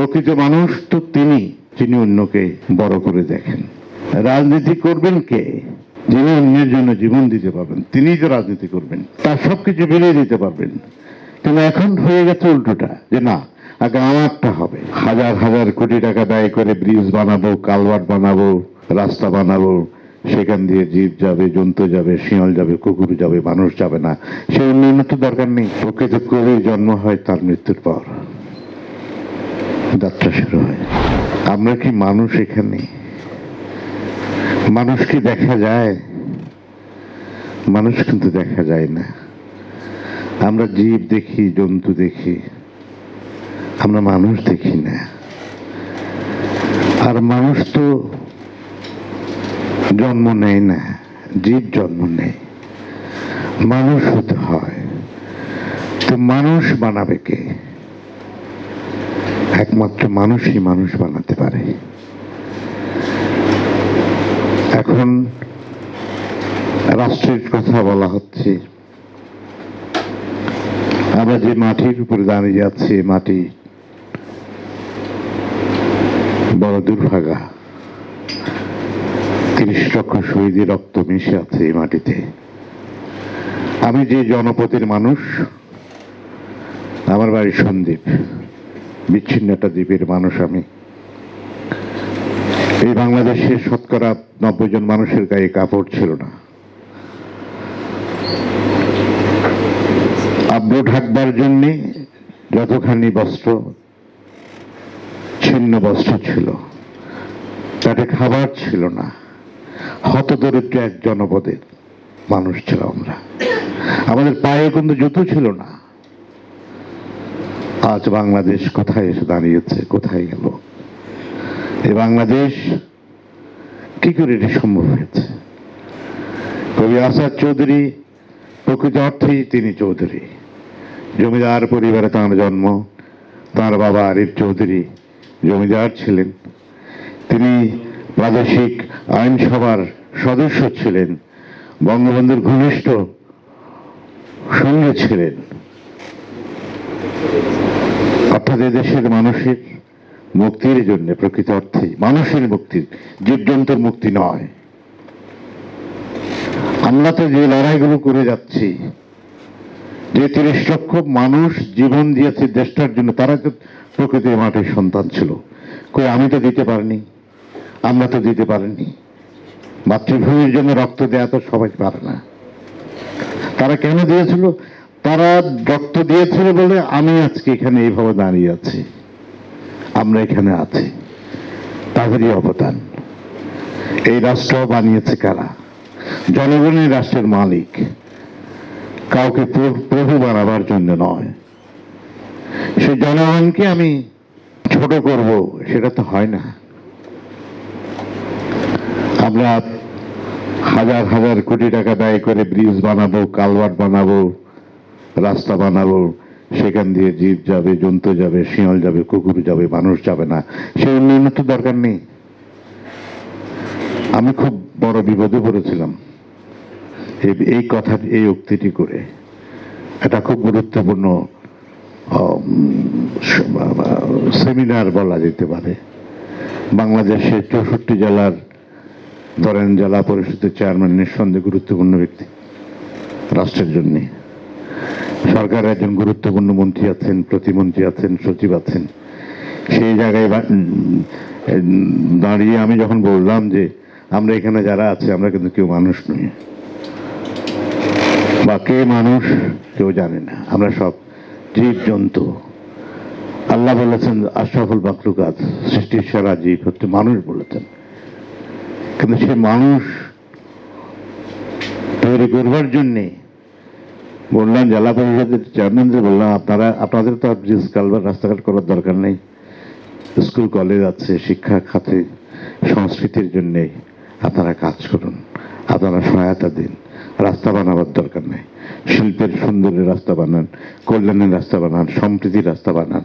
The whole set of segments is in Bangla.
প্রকৃত মানুষ তো তিনি, যিনি অন্যকে বড় করে দেখেন। রাজনীতি করবেন কে? যিনি অন্যের জন্য জীবন দিতে পারবেন তিনিই তো রাজনীতি করবেন। তার সবকিছু বেরিয়ে দিতে পারবেন। কিন্তু এখন হয়ে গেছে উল্টোটা, যে না, আগে আমারটা হবে। হাজার হাজার কোটি টাকা ব্যয় করে ব্রিজ বানাবো, কালভার্ট বানাবো, রাস্তা বানাবো, সেখান দিয়ে জীব যাবে, জন্তু যাবে, শিয়াল যাবে, কুকুর যাবে, মানুষ যাবে না। সে উন্নয়ন তো দরকার নেই। প্রকৃত কবির জন্ম হয় তার মৃত্যুর পর। যাত্রা শুরু হয়। আমরা কি মানুষ এখানে? মানুষ কি দেখা যায়? মানুষ কিন্তু দেখা যায় না। আমরা জীব দেখি, জন্তু দেখি। আমরা মানুষ দেখি না। আর মানুষ তো জন্ম নেয় না, জীব জন্ম নেয়। মানুষ হতে হয়। তো মানুষ বানাবে কে? একমাত্র মানুষই মানুষ বানাতে পারে। এখন রাষ্ট্রের কথা বলা হচ্ছে। আমরা যে মাটির উপরে দাঁড়িয়ে যাচ্ছি মাটি বড় দুর্ভাগা। তিরিশ লক্ষ শহীদের রক্ত মিশে আছে এই মাটিতে। আমি যে জনপদের মানুষ, আমার বাড়ি সন্দীপ বিচ্ছিন্ন একটা দ্বীপের মানুষ আমি। এই বাংলাদেশের শতকরা নব্বই জন মানুষের গায়ে কাপড় ছিল না। আব্রু ঢাকবার জন্যে যতখানি বস্ত্র, ছিন্ন বস্ত্র ছিল, তাতে খাবার ছিল না। হতদরিদ্র এক জনপদের মানুষ ছিল আমরা। আমাদের পায়ে কিন্তু জুতো ছিল না। আজ বাংলাদেশ কোথায় এসে দাঁড়িয়েছে, কোথায় গেল? এই বাংলাদেশ কি করে এটি সম্ভব হয়েছে? কবি আসাদ চৌধুরী, প্রকৃত অর্থেই তিনি চৌধুরী। জমিদার পরিবারে তাঁর জন্ম, তাঁর বাবা আরিফ চৌধুরী জমিদার ছিলেন। তিনি প্রাদেশিক আইনসভার সদস্য ছিলেন, বঙ্গবন্ধুর ঘনিষ্ঠ সঙ্গে ছিলেন। অর্থাৎ এদেশের মানুষের মুক্তির জন্য, প্রকৃত অর্থে মানুষের মুক্তির, জীবজন্তুর মুক্তি নয়। আমরা তো যে লড়াইগুলো করে যাচ্ছি, যে তিরিশ লক্ষ মানুষ জীবন দিয়েছে দেশটার জন্য, তারা তো প্রকৃতির মাটির সন্তান ছিল। কই আমি তো দিতে পারিনি, আমরা তো দিতে পারিনি। মাতৃভূমির জন্য রক্ত দেয়া তো সবাই পারে না। তারা কেন দিয়েছিল? তারা রক্ত দিয়েছিল বলে আমি আজকে এখানে এইভাবে দাঁড়িয়ে আছি। আমরা এখানে আছি। তাদেরই অবদান। এই রাষ্ট্র বানিয়েছে কারা? জনগণের রাষ্ট্রের মালিক। কাউকে প্রভু বানাবার জন্য নয়। সে জনগণকে আমি ছোট করব, সেটা তো হয় না। আমরা হাজার হাজার কোটি টাকা ব্যয় করে ব্রিজ বানাবো, কালভার্ট বানাবো রাস্তা বানাবো সেখান দিয়ে জীব যাবে, জন্তু যাবে, শিয়াল যাবে, কুকুর যাবে, মানুষ যাবে না। সে উন্নয়নের তো দরকার নেই। আমি খুব বড় বিপদে পড়েছিলাম এই- এই কথা, এই উক্তিটি করে। এটা খুব গুরুত্বপূর্ণ সেমিনার বলা যেতে পারে। বাংলাদেশের চৌষট্টি জেলার ধরেন জেলা পরিষদের চেয়ারম্যান নিঃসন্দেহে গুরুত্বপূর্ণ ব্যক্তি রাষ্ট্রের জন্যে। সরকারের একজন গুরুত্বপূর্ণ মন্ত্রী আছেন, প্রতিমন্ত্রী আছেন, সচিব আছেন। সেই জায়গায় দাঁড়িয়ে আমি যখন বললাম যে আমরা এখানে যারা আছে, আমরা কিন্তু কেউ মানুষ নই। বা কে মানুষ কেউ জানে না। আমরা সব জীব জন্তু আল্লাহ বলেছেন, আশরাফুল মাকলুকাত সৃষ্টির সেরা জীব হচ্ছে মানুষ বলেছেন। কিন্তু সে মানুষ তৈরি করবার জন্যে বললাম জেলা পরিষদের চেয়ারম্যানদের বললাম আপনারা, আপনাদের তো আর ব্রিজ কালভার রাস্তাঘাট করার দরকার নেই। স্কুল, কলেজ আছে, শিক্ষা খাতে, সংস্কৃতির জন্যে আপনারা কাজ করুন। আপনারা সহায়তা দিন। রাস্তা বানাবার দরকার নেই। শিল্পের সুন্দরের রাস্তা বানান, কল্যাণের রাস্তা বানান, সম্প্রীতির রাস্তা বানান।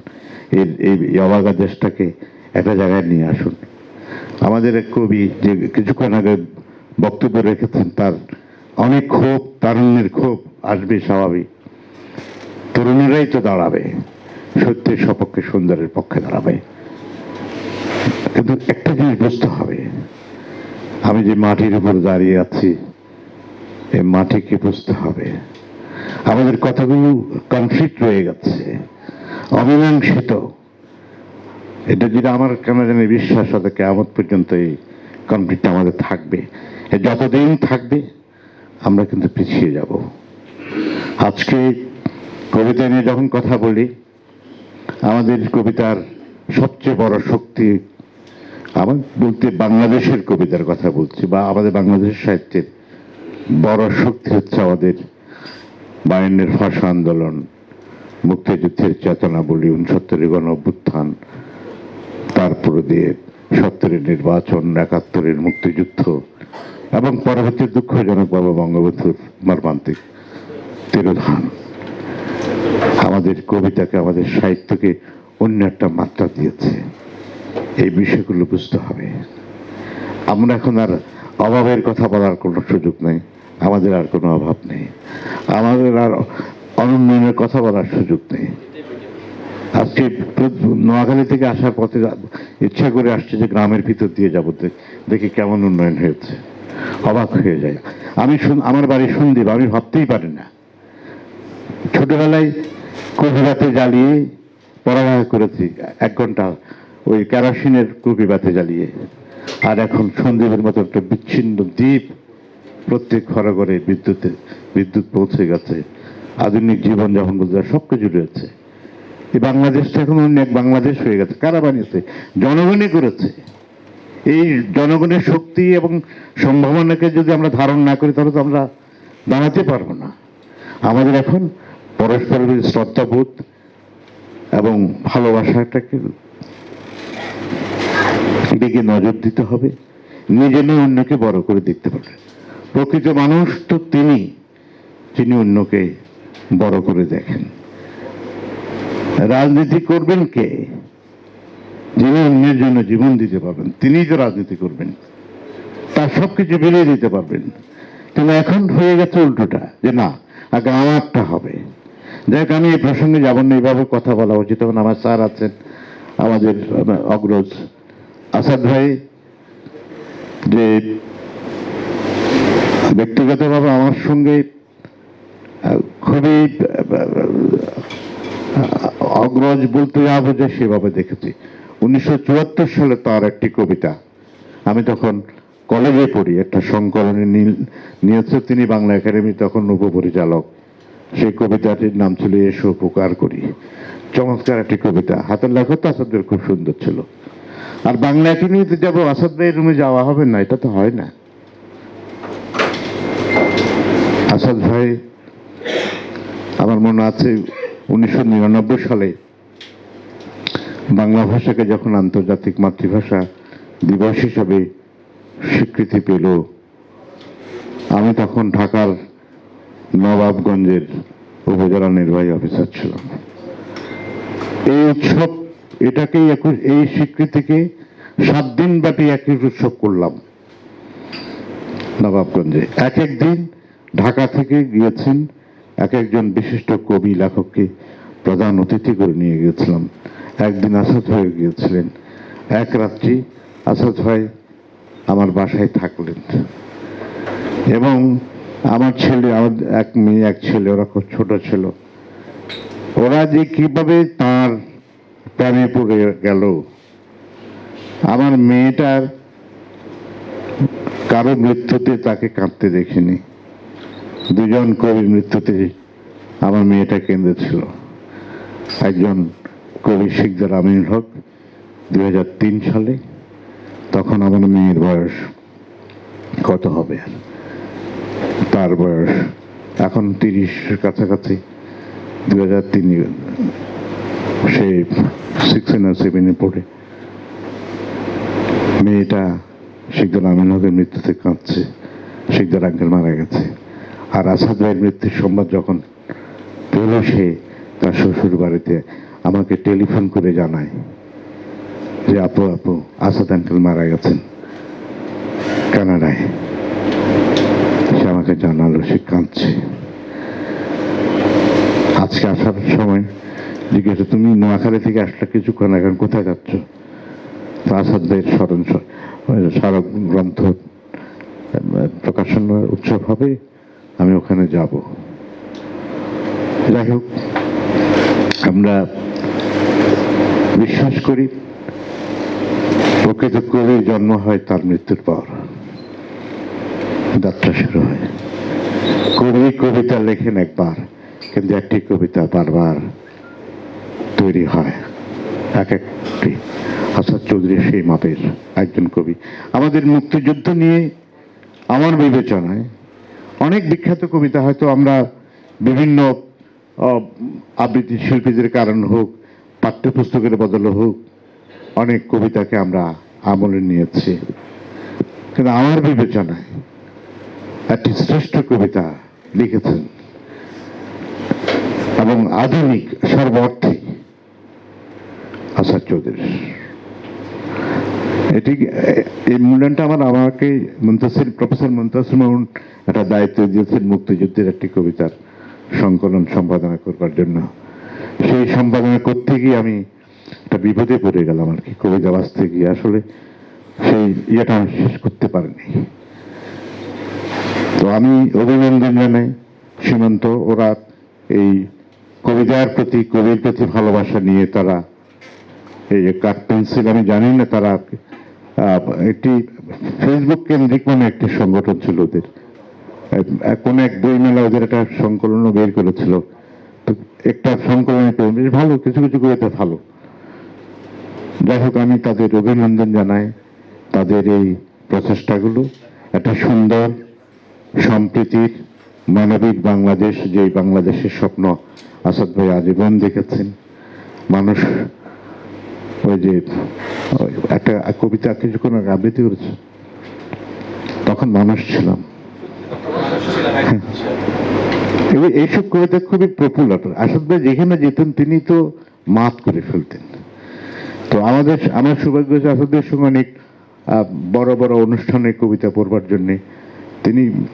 এই এই অবাগা দেশটাকে একটা জায়গায় নিয়ে আসুন। আমাদের এক কবি যে কিছুক্ষণ আগে বক্তব্য রেখেছেন, তার অনেক ক্ষোভ, তারুণ্যের ক্ষোভ আসবে স্বাভাবিক। তরুণেরাই তো দাঁড়াবে, সত্যের সপক্ষে সুন্দরের পক্ষে দাঁড়াবে। কিন্তু একটা জিনিস বুঝতে হবে, আমি যে মাটির উপর দাঁড়িয়ে আছি এই মাটিকে বুঝতে হবে? আমাদের কথাগুলো কনফ্লিক্ট রয়ে গেছে, অমীমাংসিত। এটা যদি আমার কেন জানি বিশ্বাস হতে কেমন পর্যন্ত এই কনফ্লিক্ট আমাদের থাকবে যতদিন থাকবে আমরা কিন্তু পিছিয়ে যাব। আজকে কবিতা নিয়ে যখন কথা বলি, আমাদের কবিতার সবচেয়ে বড় শক্তি, আমার বলতে বাংলাদেশের কবিতার কথা বলছি বা আমাদের বাংলাদেশ সাহিত্যের বড় শক্তি হচ্ছে আমাদের বায়ান্নের ভাষা আন্দোলন, মুক্তিযুদ্ধের চেতনা বলি উনসত্তরের গণ অভ্যুত্থান তারপরে দিয়ে সত্তরের নির্বাচন, একাত্তরের মুক্তিযুদ্ধ এবং পরবর্তী দুঃখজনক বাবা বঙ্গবন্ধুর মর্মান্তিক তিরোধান। আমাদের কবিতাকে, আমাদের সাহিত্যকে অন্য একটা মাত্রা দিয়েছে। এই বিষয়গুলো বুঝতে হবে। আমরা এখন আর অভাবের কথা বলার কোনো সুযোগ নেই। আমাদের আর কোনো অভাব নেই। আমাদের আর অনুন্নয়নের কথা বলার সুযোগ নেই। আজকে নোয়াখালী থেকে আসার পথে ইচ্ছা করে আসছে যে গ্রামের ভিতর দিয়ে যাব। দেখি কেমন উন্নয়ন হয়েছে। অবাক হয়ে যায়। আমি আমার বাড়ি সন্দীপ আমি ভাবতেই পারি না। ছোটবেলায় কবিরাতে জ্বালিয়ে পড়ালেখা করেছি, এক ঘণ্টা ওই কেরোসিনের কবিবাতে জ্বালিয়ে। আর এখন সন্দীপের মতো একটা বিচ্ছিন্ন দ্বীপ প্রত্যেক ঘরে ঘরে বিদ্যুতে, বিদ্যুৎ পৌঁছে গেছে। আধুনিক জীবনযাপন বলতে সব কিছু রয়েছে। এই বাংলাদেশটা এখন অন্য এক বাংলাদেশ হয়ে গেছে কারা বানিয়েছে জনগণই করেছে। এই জনগণের শক্তি এবং সম্ভাবনাকে যদি আমরা ধারণ না করি, তাহলে তো আমরা দাঁড়াতে পারব না। আমাদের এখন পরস্পরের শ্রদ্ধাবোধ এবং ভালোবাসাটাকে দিকে নজর দিতে হবে, নিজে নিয়ে অন্যকে বড় করে দেখতে পারবে প্রকৃত মানুষ তো তিনি, যিনি অন্যকে বড় করে দেখেন। রাজনীতি করবেন কে? যিনি অন্যের জন্য জীবন দিতে পারবেন তিনি তো রাজনীতি করবেন, তার সবকিছু বেরিয়ে দিতে পারবেন। কিন্তু এখন হয়ে গেছে উল্টোটা, যে না, আগে আমারটা হবে। দেখ, আমি এই প্রসঙ্গে যাব না, এইভাবে কথা বলা উচিত তখন আমার স্যার আছেন, আমাদের অগ্রজ আসাদ ভাই, যে ব্যক্তিগতভাবে আমার সঙ্গে খুবই অগ্রজ বলতে যা বোঝে সেভাবে দেখেছি। উনিশশো চুয়াত্তর সালে তার একটি কবিতা। আমি তখন কলেজে পড়ি, একটা সংকলনে নিয়েছে তিনি বাংলা একাডেমি, তখন উপপরিচালক সেই কবিতাটির নাম ছিল এসো উপকার করি। চমৎকার একটি কবিতা। হাতের লেখা তো আসাদের খুব সুন্দর ছিল। আর বাংলা একাডেমিতে যাব, আসাদ ভাইয়ের রুমে যাওয়া হবে না, এটা তো হয় না। আসাদ ভাই, আমার মনে আছে উনিশশো নিরানব্বই সালে বাংলা ভাষাকে যখন আন্তর্জাতিক মাতৃভাষা দিবস হিসাবে স্বীকৃতি পেল, আমি তখন ঢাকার নবাবগঞ্জের উপজেলা নির্বাহী অফিসার ছিলাম। এই উৎসব, এটাকেই এই স্বীকৃতিকে সাত দিন ব্যাপী একই উৎসব করলাম নবাবগঞ্জে। এক এক দিন ঢাকা থেকে গিয়েছেন, এক একজন বিশিষ্ট কবি, লেখককে প্রধান অতিথি করে নিয়ে গিয়েছিলাম। একদিন আসাদ হয়ে গিয়েছিলেন। এক রাত্রি আসাদ ভাই আমার বাসায় থাকলেন। এবং আমার ছেলে, আমার এক মেয়ে, এক ছেলে, ওরা খুব ছোট ছিল। ওরা যে কীভাবে তার প্রেমে পড়ে গেল, আমার মেয়েটার কারও মৃত্যুতে তাকে কাঁদতে দেখিনি। দুজন কবির মৃত্যুতে আমার মেয়েটা কেঁদেছিল। একজন কবি শিকদার আমিনুল হক দু হাজার তিন সালে। তখন আমার মেয়ের বয়স কত হবে? তার বয়স এখন তিরিশ কাছাকাছি। দু হাজার তিন সে সিক্স না সেভেনে পড়ে। মেয়েটা শিকদার আমিন হকের মৃত্যুতে কাঁদছে। শিকদার আঙ্কেল মারা গেছে। আর আসাদ ভাইয়ের মৃত্যুর সংবাদ যখন পেল সে তার শ্বশুর বাড়িতে আমাকে টেলিফোন করে জানায় যে, আপু আপু, আসাদ আঙ্কেল মারা গেছেন কানাডায়। সে আমাকে জানালো, সে কাঁদছে। আজকে আসার সময় জিজ্ঞেস তুমি নোয়াখালী থেকে আসলে কিছুক্ষণ এখন কোথায় যাচ্ছ? আসাদের স্মরণ স্মারক গ্রন্থ প্রকাশন উৎসব হবে, আমি ওখানে যাব। যাই হোক, আমরা বিশ্বাস করি, প্রকৃত কবির জন্ম হয় তার মৃত্যুর পর। যাত্রা শুরু হয়। কবি কবিতা লেখেন একবার, কিন্তু একটি কবিতা বারবার তৈরি হয়। এক একটি। আসাদ চৌধুরী সেই মাপের একজন কবি। আমাদের মুক্তিযুদ্ধ নিয়ে আমার বিবেচনায় অনেক বিখ্যাত কবিতা হয়তো আমরা বিভিন্ন আবৃত্তি শিল্পীদের কারণ হোক পাঠ্যপুস্তকের বদলে হোক অনেক কবিতাকে আমরা আমলে নিয়েছি। কিন্তু আমার বিবেচনায় একটি শ্রেষ্ঠ কবিতা লিখেছেন এবং আধুনিক সর্বার্থে আসাদ চৌধুরী এটি এই মূল্যায়নটা আমার আমাকে মুন্তাসির, প্রফেসর মুন্তাসির মামুন একটা দায়িত্ব দিয়েছেন মুক্তিযুদ্ধের একটি কবিতার সংকলন সম্পাদনা করবার জন্য। সেই সম্পাদনা করতে গিয়ে আমি একটা বিপদে পড়ে গেলাম আর কি, কবিতা বাঁচতে গিয়ে। আসলে সেই ইয়েটা আমি শেষ করতে পারিনি। তো আমি অভিনন্দন জানাই সীমান্ত, ওরা এই কবিতার প্রতি, কবির প্রতি ভালোবাসা নিয়ে তারা এই যে কাঠ পেন্সিল, আমি জানি না তারা একটি ফেসবুক কেন্দ্রিক মানে একটি সংগঠন ছিল ওদের। কোন এক বই মেলা ওদের একটা সংকলনও বের করেছিল। একটা সংকলনে পেয়ে বেশ ভালো, কিছু কিছু কবিতা ভালো। যাই হোক, আমি তাদের অভিনন্দন জানাই, তাদের এই প্রচেষ্টাগুলো। একটা সুন্দর সম্প্রীতির মানবিক বাংলাদেশ যে বাংলাদেশের স্বপ্ন আসাদ ভাই আজীবন দেখেছেন। মানুষ ওই যে, একটা কবিতা কিছুক্ষণ আবৃত্তি করেছে। তখন মানুষ ছিলাম। এই- এইসব কবিতা খুবই পপুলার আসাদ ভাই যেখানে যেতেন, তিনি তো মাত করে ফেলতেন। তো আমাদের, আমার সৌভাগ্য হয়েছে আসাদের সঙ্গে অনেক বড় বড় অনুষ্ঠানে কবিতা পড়বার জন্যে। তিনি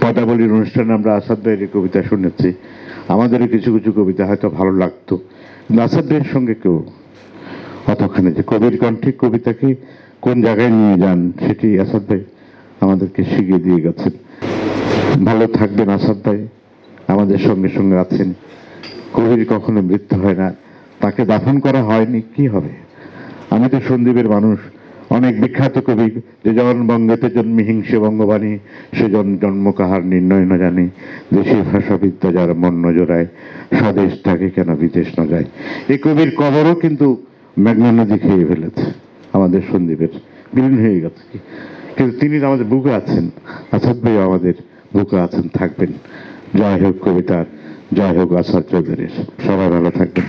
পদাবলীর অনুষ্ঠানে আমরা আসাদ ভাইয়ের কবিতা শুনেছি। আমাদেরও কিছু কিছু কবিতা হয়তো ভালো লাগতো। আসাদ ভাইয়ের সঙ্গে কেউ অতখানি যে কবির কণ্ঠে কবিতাকে কোন জায়গায় নিয়ে যান, সেটি আসাদ ভাই আমাদেরকে শিখিয়ে দিয়ে গেছেন। ভালো থাকবেন আসাদ ভাই। আমাদের সঙ্গে সঙ্গে আছেন। কবির কখনো মৃত্যু হয় না। তাকে দাফন করা হয়নি, কি হবে? আমি তো সন্দীপের মানুষ। অনেক বিখ্যাত কবি। যে জন বঙ্গেতে জন্মি হিংসে বঙ্গবাণী, সে জন জন্ম কাহার নির্ণয় না জানি। দেশি ভাষাবিদ্যা যার মন নজরায় স্বদেশ থাকে কেন বিদেশ না যায়? এই কবির কবরও কিন্তু মেঘনা নদী খেয়ে ফেলেছে, আমাদের সন্দীপের। বিলীন হয়ে গেছে। কিন্তু তিনি আমাদের বুকে আছেন। আসাদ ভাই আমাদের বুকে আছেন থাকবেন। জয় হোক কবিতার জয় হোক আসাদ চৌধুরীর। সবাই ভালো থাকবেন।